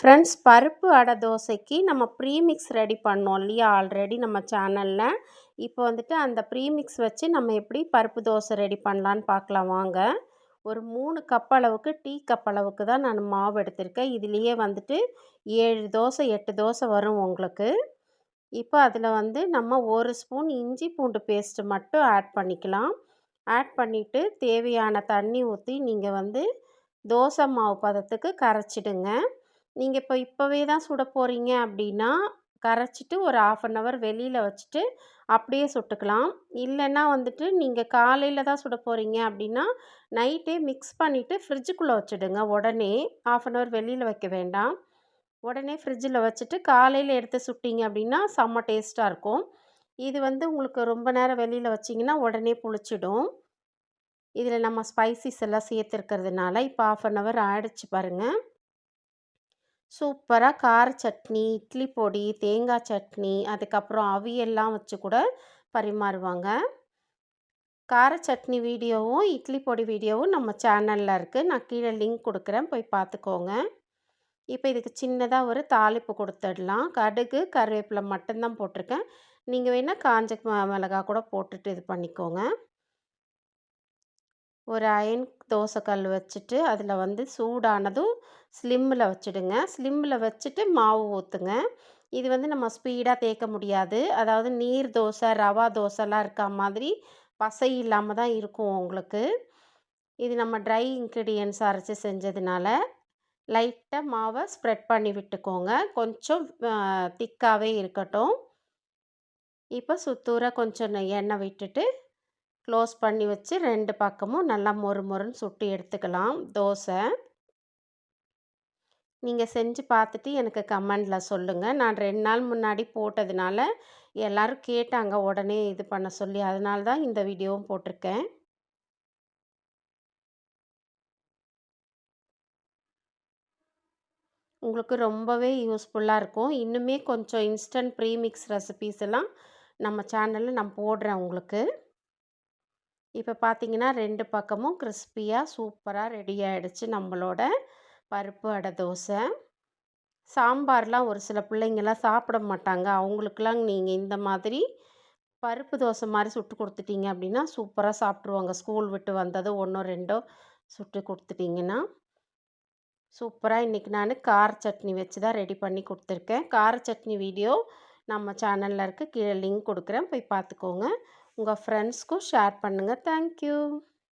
Friends பருப்பு அடை தோசைக்கு நம்ம ப்ரீமிக்ஸ் ரெடி பண்ணோம் இல்லையா? ஆல்ரெடி நம்ம சேனலில் இப்போ வந்துட்டு அந்த ப்ரீமிக்ஸ் வச்சு நம்ம எப்படி பருப்பு தோசை ரெடி பண்ணலான்னு பார்க்கலாம் வாங்க. ஒரு மூணு கப் அளவுக்கு டீ கப் அளவுக்கு தான் நான் மாவு எடுத்திருக்கேன். இதுலேயே வந்துட்டு ஏழு தோசை எட்டு தோசை வரும் உங்களுக்கு. இப்போ அதில் வந்து நம்ம ஒரு ஸ்பூன் இஞ்சி பூண்டு பேஸ்ட்டு மட்டும் ஆட் பண்ணிக்கலாம். ஆட் பண்ணிவிட்டு தேவையான தண்ணி ஊற்றி நீங்கள் வந்து தோசை மாவு பதத்துக்கு கரைச்சிடுங்க. நீங்கள் இப்போ இப்போவே தான் சுட போகிறீங்க அப்படின்னா கரைச்சிட்டு ஒரு ஆஃப் அன் ஹவர் வெளியில் வச்சுட்டு அப்படியே சுட்டுக்கலாம். இல்லைன்னா வந்துட்டு நீங்கள் காலையில் தான் சுட போகிறீங்க அப்படின்னா நைட்டே மிக்ஸ் பண்ணிவிட்டு ஃப்ரிட்ஜுக்குள்ளே வச்சுடுங்க. உடனே ஆஃப் அன் ஹவர் வெளியில் வைக்க வேண்டாம். உடனே ஃப்ரிட்ஜில் வச்சுட்டு காலையில் எடுத்து சுட்டிங்க அப்படின்னா செம்ம டேஸ்ட்டாக இருக்கும். இது வந்து உங்களுக்கு ரொம்ப நேரம் வெளியில் வச்சிங்கன்னா உடனே புளிச்சிடும். இதில் நம்ம ஸ்பைசிஸ் எல்லாம் சேர்த்துருக்கிறதுனால இப்போ ஆஃப் அன் ஹவர் ஆயிடுச்சு பாருங்கள் சூப்பராக கார சட்னி இட்லி பொடி தேங்காய் சட்னி அதுக்கப்புறம் அவியெல்லாம் வச்சு கூட பரிமாறுவாங்க. கார சட்னி வீடியோவும் இட்லி பொடி வீடியோவும் நம்ம சேனலில் இருக்குது நான் கீழே லிங்க் கொடுக்குறேன். போய் பார்த்துக்கோங்க. இப்போ இதுக்கு சின்னதாக ஒரு தாளிப்பு கொடுத்துடலாம். கடுகு கருவேப்பிலை மட்டும்தான் போட்டிருக்கேன். நீங்கள் வேணால் காஞ்ச மிளகா கூட போட்டுட்டு இது பண்ணிக்கோங்க. ஒரு அயன் தோசைக்கல் வச்சுட்டு அதில் வந்து சூடானதும் ஸ்லிம்மில் வச்சுடுங்க. ஸ்லிம்மில் வச்சுட்டு மாவு ஊற்றுங்க இது வந்து நம்ம ஸ்பீடாக தேய்க்க முடியாது. அதாவது நீர் தோசை ரவா தோசைலாம் இருக்கா மாதிரி பசை இல்லாமல் தான் இருக்கும் உங்களுக்கு. இது நம்ம ட்ரை இன்க்ரீடியன்ஸ் அரைச்சி செஞ்சதுனால லைட்டாக மாவை ஸ்ப்ரெட் பண்ணி விட்டுக்கோங்க. கொஞ்சம் திக்காகவே இருக்கட்டும். இப்போ சுத்தூர கொஞ்சம் எண்ணெய் விட்டுட்டு க்ளோஸ் பண்ணி வச்சு ரெண்டு பக்கமும் நல்லா மொறு மொறுன்னு சுட்டு எடுத்துக்கலாம். தோசை. நீங்கள் செஞ்சு பார்த்துட்டு எனக்கு கமெண்டில் சொல்லுங்கள் நான் ரெண்டு நாள் முன்னாடி போட்டதுனால எல்லோரும் கேட்டாங்க. உடனே இது பண்ண சொல்லி அதனால தான் இந்த வீடியோவும் போட்டிருக்கேன். உங்களுக்கு ரொம்பவே யூஸ்ஃபுல்லாக இருக்கும். இன்னுமே கொஞ்சம் இன்ஸ்டன்ட் ப்ரீமிக்ஸ் ரெசிபீஸ் எல்லாம் நம்ம சேனலில் நான் போடுறேன் உங்களுக்கு. இப்போ பார்த்தீங்கன்னா ரெண்டு பக்கமும் கிறிஸ்பியாக சூப்பராக ரெடி ஆகிடுச்சு நம்மளோட பருப்பு அடை தோசை. சாம்பார்லாம் ஒரு சில பிள்ளைங்கள்லாம் சாப்பிட மாட்டாங்க. அவங்களுக்கெல்லாம் நீங்கள் இந்த மாதிரி பருப்பு தோசை மாதிரி சுட்டு கொடுத்துட்டீங்க அப்படின்னா சூப்பராக சாப்பிட்ருவாங்க ஸ்கூல் விட்டு வந்ததும் ஒன்றோ ரெண்டோ சுட்டு கொடுத்துட்டிங்கன்னா சூப்பராக இன்றைக்கி நான் கார சட்னி வச்சு தான் ரெடி பண்ணி கொடுத்துருக்கேன். கார சட்னி வீடியோ நம்ம சேனலில் இருக்க. கீழே லிங்க் கொடுக்குறேன். போய் பார்த்துக்கோங்க. உங்கள் ஃப்ரெண்ட்ஸ்க்கும் ஷேர் பண்ணுங்கள் தேங்க்யூ